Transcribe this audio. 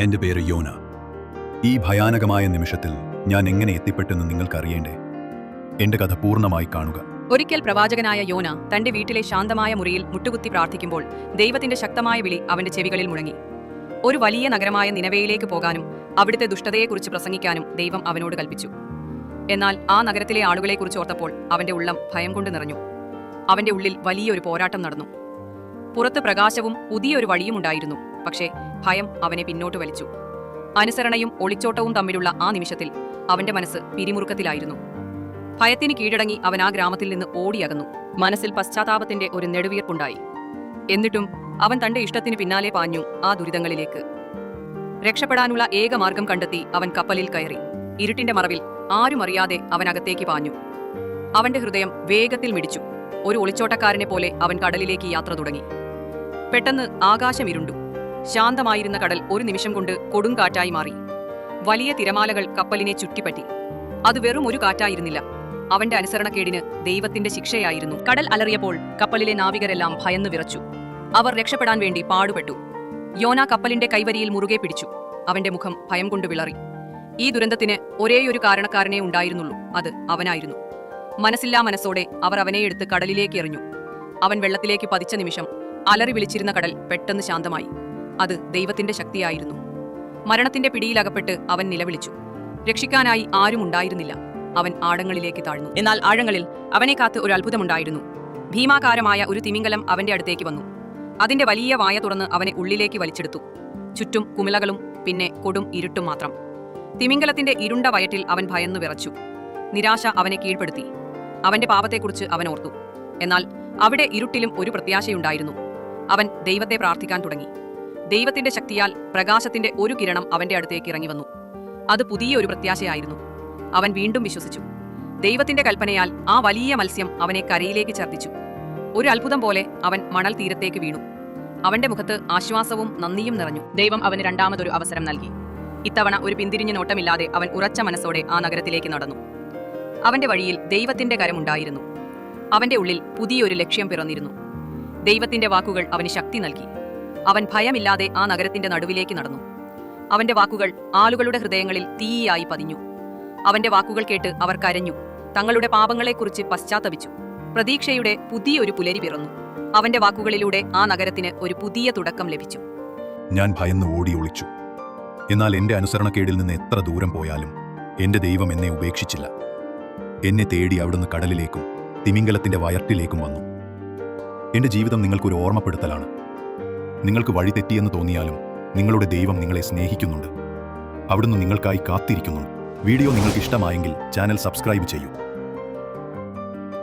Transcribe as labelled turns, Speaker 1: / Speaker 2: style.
Speaker 1: എന്റെ പേര് യോന. ഈ ഭയാനകമായ നിമിഷത്തിൽ ഞാൻ എങ്ങനെ എത്തിപ്പെട്ടെന്ന് നിങ്ങൾക്കറിയേണ്ടേ? എന്റെ കഥ പൂർണമായി കാണുക.
Speaker 2: ഒരിക്കൽ പ്രവാചകനായ യോന തന്റെ വീട്ടിലെ ശാന്തമായ മുറിയിൽ മുട്ടുകുത്തി പ്രാർത്ഥിക്കുമ്പോൾ ദൈവത്തിന്റെ ശക്തമായ വിളി അവന്റെ ചെവികളിൽ മുഴങ്ങി. ഒരു വലിയ നഗരമായ നിലവയിലേക്ക് പോകാനും അവിടുത്തെ ദുഷ്ടതയെക്കുറിച്ച് പ്രസംഗിക്കാനും ദൈവം അവനോട് കൽപ്പിച്ചു. എന്നാൽ ആ നഗരത്തിലെ ആളുകളെക്കുറിച്ച് ഓർത്തപ്പോൾ അവന്റെ ഉള്ളം ഭയം കൊണ്ട് നിറഞ്ഞു. അവന്റെ ഉള്ളിൽ വലിയൊരു പോരാട്ടം നടന്നു. പുറത്ത് പ്രകാശവും പുതിയൊരു വഴിയും ഉണ്ടായിരുന്നു പക്ഷേ ഭയം അവനെ പിന്നോട്ട് വലിച്ചു. അനുസരണയും ഒളിച്ചോട്ടവും തമ്മിലുള്ള ആ നിമിഷത്തിൽ അവന്റെ മനസ്സ് പിരിമുറുക്കത്തിലായിരുന്നു. ഭയത്തിന് കീഴടങ്ങി അവൻ ആ ഗ്രാമത്തിൽ നിന്ന് ഓടിയകന്നു മനസ്സിൽ പശ്ചാത്താപത്തിന്റെ ഒരു നെടുവീർപ്പുണ്ടായി. എന്നിട്ടും അവൻ തന്റെ ഇഷ്ടത്തിന് പിന്നാലെ പാഞ്ഞു ആ ദുരിതങ്ങളിലേക്ക്. രക്ഷപ്പെടാനുള്ള ഏക മാർഗം കണ്ടെത്തി അവൻ കപ്പലിൽ കയറി. ഇരുട്ടിന്റെ മറവിൽ ആരും അറിയാതെ അവൻ അകത്തേക്ക് പാഞ്ഞു. അവന്റെ ഹൃദയം വേഗത്തിൽ മിടിച്ചു. ഒരു ഒളിച്ചോട്ടക്കാരനെ പോലെ അവൻ കടലിലേക്ക് യാത്ര തുടങ്ങി. പെട്ടെന്ന് ആകാശം ഇരുണ്ടു. ശാന്തമായിരുന്ന കടൽ ഒരു നിമിഷം കൊണ്ട് കൊടുങ്കാറ്റായി മാറി. വലിയ തിരമാലകൾ കപ്പലിനെ ചുറ്റിപ്പറ്റി. അത് വെറും ഒരു കാറ്റായിരുന്നില്ല. അവന്റെ അനുസരണക്കേടിന് ദൈവത്തിന്റെ ശിക്ഷയായിരുന്നു. കടൽ അലറിയപ്പോൾ കപ്പലിലെ നാവികരെല്ലാം ഭയന്നു വിറച്ചു. അവർ രക്ഷപ്പെടാൻ വേണ്ടി പാടുപെട്ടു. യോന കപ്പലിന്റെ കൈവരിയിൽ മുറുകെ പിടിച്ചു. അവന്റെ മുഖം ഭയം കൊണ്ട് വിളറി. ഈ ദുരന്തത്തിന് ഒരേയൊരു കാരണക്കാരനെ ഉണ്ടായിരുന്നുള്ളൂ. അത് അവനായിരുന്നു. മനസ്സില്ലാ മനസ്സോടെ അവർ അവനെ എടുത്ത് കടലിലേക്ക് എറിഞ്ഞു. അവൻ വെള്ളത്തിലേക്ക് പതിച്ച നിമിഷം അലറി വിളിച്ചിരുന്ന കടൽ പെട്ടെന്ന് ശാന്തമായി. അത് ദൈവത്തിന്റെ ശക്തിയായിരുന്നു. മരണത്തിന്റെ പിടിയിലകപ്പെട്ട് അവൻ നിലവിളിച്ചു. രക്ഷിക്കാനായി ആരും ഉണ്ടായിരുന്നില്ല. അവൻ ആഴങ്ങളിലേക്ക് താഴ്ന്നു. എന്നാൽ ആഴങ്ങളിൽ അവനെ കാത്ത് ഒരു അത്ഭുതമുണ്ടായിരുന്നു. ഭീമാകാരമായ ഒരു തിമിംഗലം അവന്റെ അടുത്തേക്ക് വന്നു. അതിന്റെ വലിയ വായ തുറന്ന് അവനെ ഉള്ളിലേക്ക് വലിച്ചെടുത്തു. ചുറ്റും കുമിളകളും പിന്നെ കൊടും ഇരുട്ടും മാത്രം. തിമിംഗലത്തിന്റെ ഇരുണ്ട വയറ്റിൽ അവൻ ഭയന്നു വിറച്ചു. നിരാശ അവനെ കീഴ്പ്പെടുത്തി. അവന്റെ പാപത്തെക്കുറിച്ച് അവൻ ഓർത്തു. എന്നാൽ അവിടെ ഇരുട്ടിലും ഒരു പ്രത്യാശയുണ്ടായിരുന്നു. അവൻ ദൈവത്തെ പ്രാർത്ഥിക്കാൻ തുടങ്ങി. ദൈവത്തിന്റെ ശക്തിയാൽ പ്രകാശത്തിന്റെ ഒരു കിരണം അവന്റെ അടുത്തേക്ക് ഇറങ്ങി വന്നു. അത് പുതിയ ഒരു പ്രത്യാശയായിരുന്നു. അവൻ വീണ്ടും വിശ്വസിച്ചു. ദൈവത്തിന്റെ കൽപ്പനയാൽ ആ വലിയ മത്സ്യം അവനെ കരയിലേക്ക് ഛർദ്ദിച്ചു. ഒരു അത്ഭുതം പോലെ അവൻ മണൽ തീരത്തേക്ക് വീണു. അവന്റെ മുഖത്ത് ആശ്വാസവും നന്ദിയും നിറഞ്ഞു. ദൈവം അവന് രണ്ടാമതൊരു അവസരം നൽകി. ഇത്തവണ ഒരു പിന്തിരിഞ്ഞ നോട്ടമില്ലാതെ അവൻ ഉറച്ച മനസ്സോടെ ആ നഗരത്തിലേക്ക് നടന്നു. അവന്റെ വഴിയിൽ ദൈവത്തിന്റെ കരമുണ്ടായിരുന്നു. അവന്റെ ഉള്ളിൽ പുതിയൊരു ലക്ഷ്യം പിറന്നിരുന്നു. ദൈവത്തിന്റെ വാക്കുകൾ അവന് ശക്തി നൽകി. അവൻ ഭയമില്ലാതെ ആ നഗരത്തിന്റെ നടുവിലേക്ക് നടന്നു. അവന്റെ വാക്കുകൾ ആളുകളുടെ ഹൃദയങ്ങളിൽ തീയായി പതിഞ്ഞു. അവന്റെ വാക്കുകൾ കേട്ട് അവർ കരഞ്ഞു. തങ്ങളുടെ പാപങ്ങളെക്കുറിച്ച് പശ്ചാത്തപിച്ചു. പ്രതീക്ഷയുടെ പുതിയൊരു പുലരി പിറന്നു. അവന്റെ വാക്കുകളിലൂടെ ആ നഗരത്തിന് ഒരു പുതിയ തുടക്കം ലഭിച്ചു.
Speaker 1: ഞാൻ ഭയന്ന് ഓടി ഒളിച്ചു. എന്നാൽ എന്റെ അനുസരണക്കേടിൽ നിന്ന് എത്ര ദൂരം പോയാലും എന്റെ ദൈവം എന്നെ ഉപേക്ഷിച്ചില്ല. എന്നെ തേടി അവിടുന്ന് കടലിലേക്കും തിമിംഗലത്തിന്റെ വയറ്റിലേക്കും വന്നു. എന്റെ ജീവിതം നിങ്ങൾക്കൊരു ഓർമ്മപ്പെടുത്തലാണ്. നിങ്ങൾക്ക് വഴി തെറ്റിയെന്ന് തോന്നിയാലും നിങ്ങളുടെ ദൈവം നിങ്ങളെ സ്നേഹിക്കുന്നുണ്ട്. അവിടുന്ന് നിങ്ങൾക്കായി കാത്തിരിക്കുന്നു വീഡിയോ നിങ്ങൾക്ക് ഇഷ്ടമായെങ്കിൽ ചാനൽ സബ്സ്ക്രൈബ് ചെയ്യൂ.